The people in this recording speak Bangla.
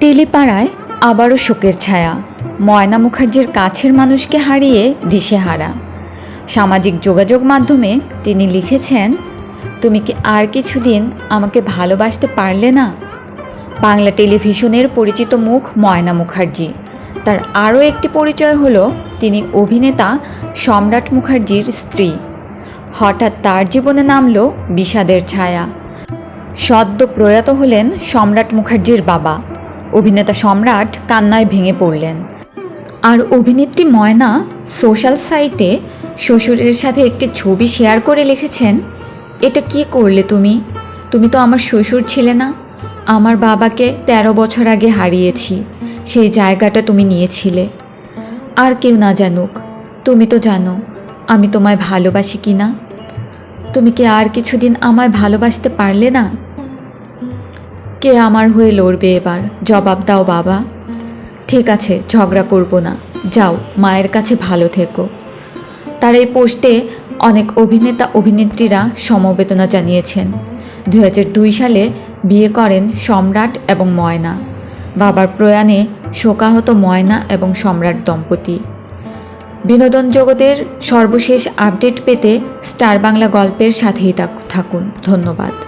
টেলিপাড়ায় আবারও শোকের ছায়া। ময়না মুখার্জির কাছের মানুষকে হারিয়ে দিশেহারা। সামাজিক যোগাযোগ মাধ্যমে তিনি লিখেছেন, তুমি কি আর কিছুদিন আমাকে ভালোবাসতে পারলে না? বাংলা টেলিভিশনের পরিচিত মুখ ময়না মুখার্জি। তার আরও একটি পরিচয় হলো, তিনি অভিনেতা সম্রাট মুখার্জির স্ত্রী। হঠাৎ তার জীবনে নামল বিষাদের ছায়া। সদ্য প্রয়াত হলেন সম্রাট মুখার্জির বাবা। অভিনেতা সম্রাট কান্নায় ভেঙে পড়লেন। আর অভিনেত্রী ময়না সোশ্যাল সাইটে শ্বশুরের সাথে একটি ছবি শেয়ার করে লিখেছেন, এটা কি করলে তুমি? তুমি তো আমার শ্বশুর ছিলে না। আমার বাবাকে তেরো বছর আগে হারিয়েছি। সেই জায়গাটা তুমি নিয়েছিলে। আর কেউ না জানুক, তুমি তো জানো, আমি তোমায় ভালোবাসি কি না? তুমি কি আর কিছুদিন আমায় ভালোবাসতে পারলে না? কে আমার হয়ে লড়বে এবার? জবাব দাও বাবা। ঠিক আছে, ঝগড়া করব না। যাও, মায়ের কাছে ভালো থেকো। তার এই পোস্টে অনেক অভিনেতা, অভিনেত্রীরা সমবেদনা জানিয়েছেন। দু হাজার দুই সালে বিয়ে করেন সম্রাট এবং ময়না। বাবার প্রয়াণে শোকাহত ময়না এবং সম্রাট দম্পতি। বিনোদন জগতের সর্বশেষ আপডেট পেতে স্টার বাংলা গল্পের সাথেই থাকুন। ধন্যবাদ।